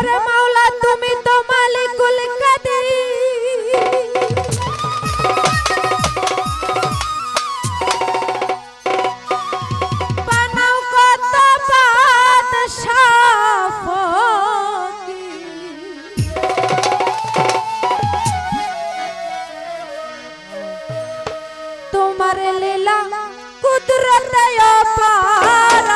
ওরে মাওলা তুমি তো মালিকুল কাদির। বানাও কত বাদশাহ তোমার লীলা কুদরত অপার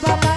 papá.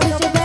Yo te llevo.